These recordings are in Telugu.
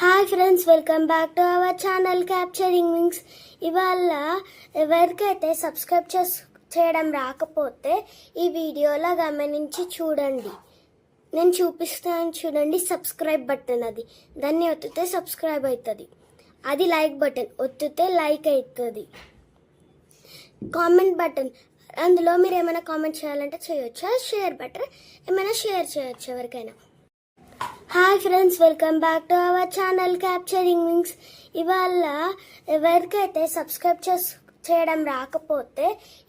Hi friends welcome back to our channel capturing wings ఇవాళ ఎవరికైతే సబ్స్క్రైబ్ చేస్ చేయడం రాకపోతే ఈ వీడియోలో గమనించి చూడండి. నేను చూపిస్తాను చూడండి సబ్స్క్రైబ్ బటన్ అది. దాన్ని ఒత్తితే సబ్స్క్రైబ్ అవుతుంది అది లైక్ బటన్ ఒత్తితే లైక్ అవుతుంది కామెంట్ బటన్ అందులో మీరు ఏమైనా కామెంట్ చేయాలంటే చేయొచ్చు? షేర్ బటన్ ఏమైనా షేర్ చేయొచ్చు ఎవరికైనా? Hi friends welcome back to our channel capturing wings ఇవాళ ఎవరికైతే సబ్స్క్రైబ్ చేస్ చేయడం రాకపోతే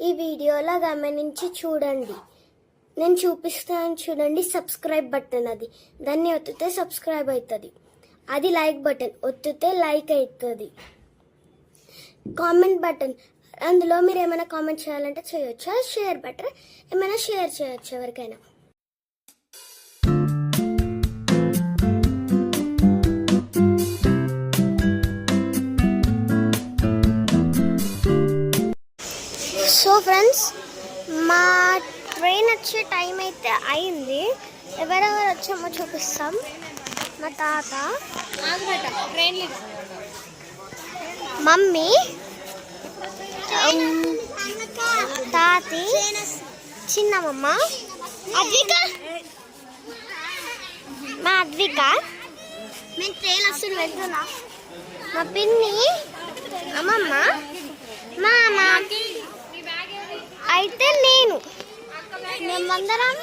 ఈ వీడియోలో గమనించి చూడండి. నేను చూపిస్తాను చూడండి సబ్స్క్రైబ్ బటన్ అది. దాన్ని ఒత్తితే సబ్స్క్రైబ్ అవుతుంది అది లైక్ బటన్ ఒత్తితే లైక్ అవుతుంది కామెంట్ బటన్ అందులో మీరు ఏమైనా కామెంట్ చేయాలంటే చేయొచ్చు? షేర్ బటన్ ఏమైనా షేర్ చేయొచ్చు ఎవరికైనా? సో ఫ్రెండ్స్ మా ట్రైన్ వచ్చే టైం అయితే అయింది. ఎవరెవరు వచ్చామో చూపిస్తాం. మా తాత మమ్మీ తాతి చిన్నమ్మ అద్విక. మా అద్విక. మేము ట్రైన్ వస్తుంది వెళ్తున్నా. మా పిన్ని అమ్మమ్మ మా అమ్మ అయితే నేను. మేమందరం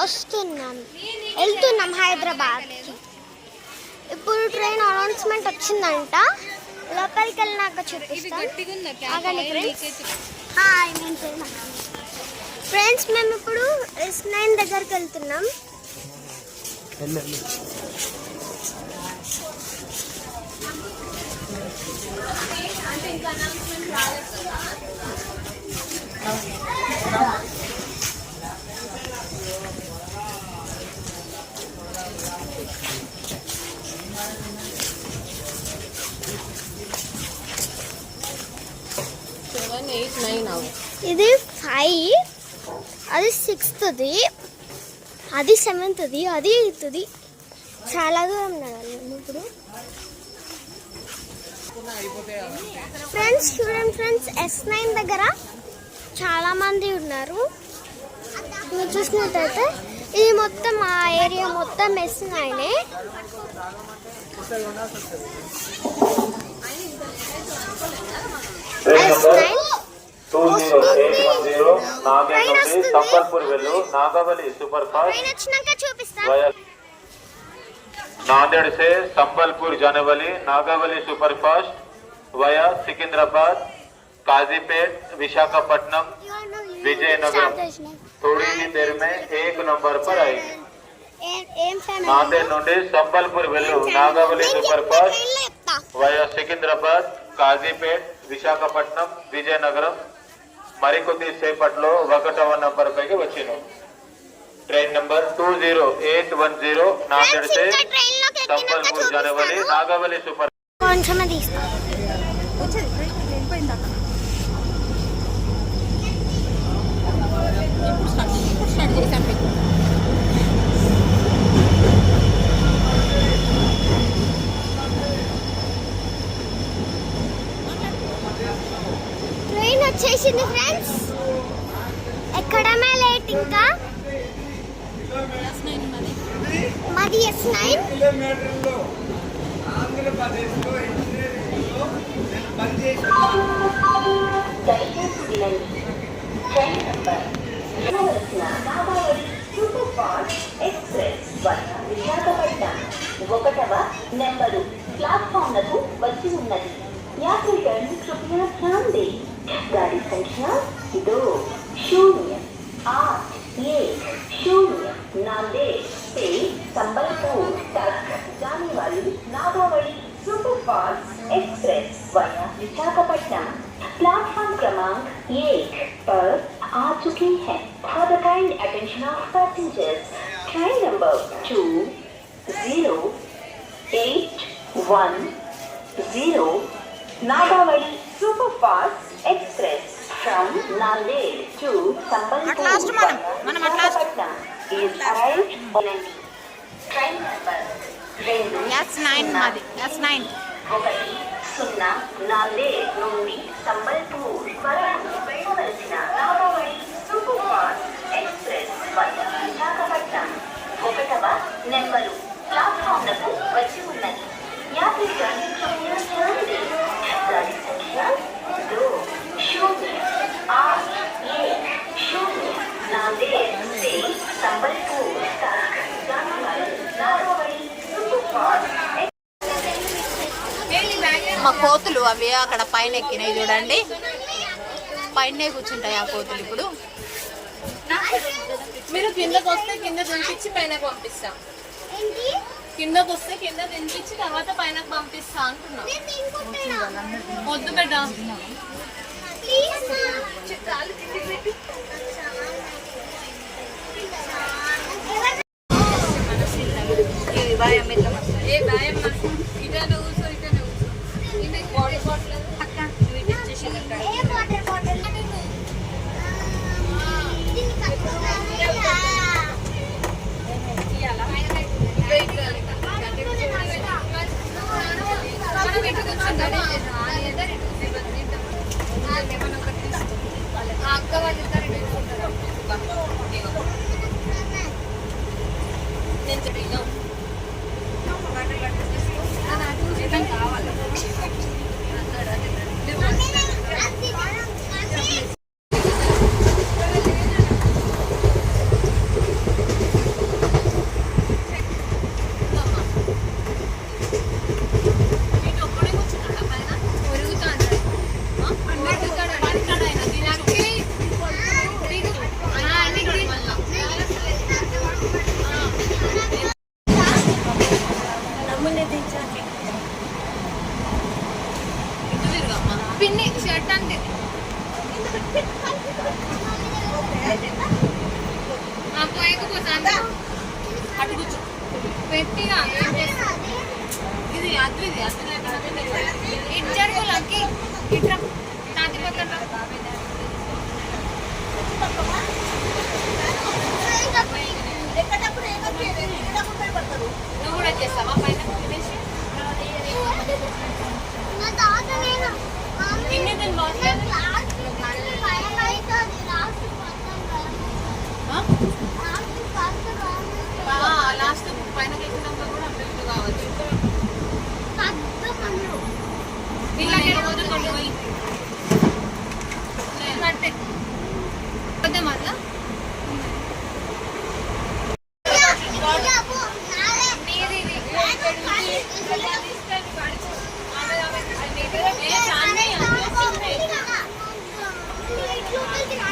వస్తున్నాం. వెళ్తున్నాం హైదరాబాద్కి. ఇప్పుడు ట్రైన్ అనౌన్స్మెంట్ వచ్చిందంట. లోపలికి వెళ్ళినాక చూపిస్తాం. ఫ్రెండ్స్ హాయ్ ఫ్రెండ్స్ మేము ఇప్పుడు ఎస్ నైన్ దగ్గరికి వెళ్తున్నాం. సెవెన్ ఎయిట్ నైన్ అది ఇది ఫైవ్ అది సిక్స్త్ది అది సెవెంత్ది అది ఎయిత్ది చాలా దూరం ఇప్పుడు. ఫ్రెండ్స్ చూడండి ఫ్రెండ్స్ ఎస్ నైన్ దగ్గర చాలా మంది ఉన్నారు. మీరు చూసినట్టయితే ఇది మొత్తం ఆ ఏరియా మొత్తం S నైనే S nine two zero eight one zero నాగల్ నుండి సంబల్పూర్ వెళ్ళు నాగవలి సూపర్ ఫాస్ట్ ట్రైన్ వచ్చినాక చూపిస్తాం वया नांदेड़ से संबलपुर जाने वाली नागावली सुपरफास्ट वया सिकंदराबाद काजीपेट विशाखापट्टनम विजयनगर थोड़ी ही देर में एक नंबर पर आएगी ఏం ఫ్యామిలీ నాందేడ్ నుండి సంబల్పూర్ వెళ్ళు Nagavali super fast via Secunderabad Kazipet Visakhapatnam Vizianagaram మరికొద్ది సేపట్లో ఒకటవ నంబర్ పైకి వచ్చాను train number two zero eight one zero నాగడితే Sambalpur జనవరి నాగవల్లి సూపర్ చేసింది మాది ఎస్ నైన్ ఆంధ్రప్రదేశ్లో ఇంజనీరింగ్లో నేను పనిచేసి ఒకటవ నెంబరు. ప్లాట్ఫామ్లకు వచ్చి ఉన్నది. Two zero eight one zero Nagavali super fast express from Nanded to Sambalpur is arrived train number రెండు ఒకటి సున్నా నాందేడ్ నుండి సంబల్పూర్ వరకు నాగావళి సూపర్ ఫాస్ట్ ఎక్స్ప్రెస్ వల్ల మా కోతులు అవి అక్కడ పైన ఎక్కినాయి చూడండి. పైన కూర్చుంటాయి ఆ కోతులు ఇప్పుడు. మీరు కిందకు వస్తే కింద దింపించి పైనకు పంపిస్తాం. కిందకు వస్తే కింద దింపించి తర్వాత పైనకు పంపిస్తా అంటున్నా. వద్దు బిడ్డ. ఏ భయం ఇటే కూర్చో ఇటే అక్క వాళ్ళిద్దరు నేను చెప్పి పిన్ని షర్ట్ కూర్చో. పెట్టిగా? ఇది ఇటు జరుగు లక్కి. ఇట్రా తాతి పక్కన. నువ్వు కూడా చేస్తావా? పైన తినేసి ఇన్ని నేను. कितने दिन बाद 又飞起来。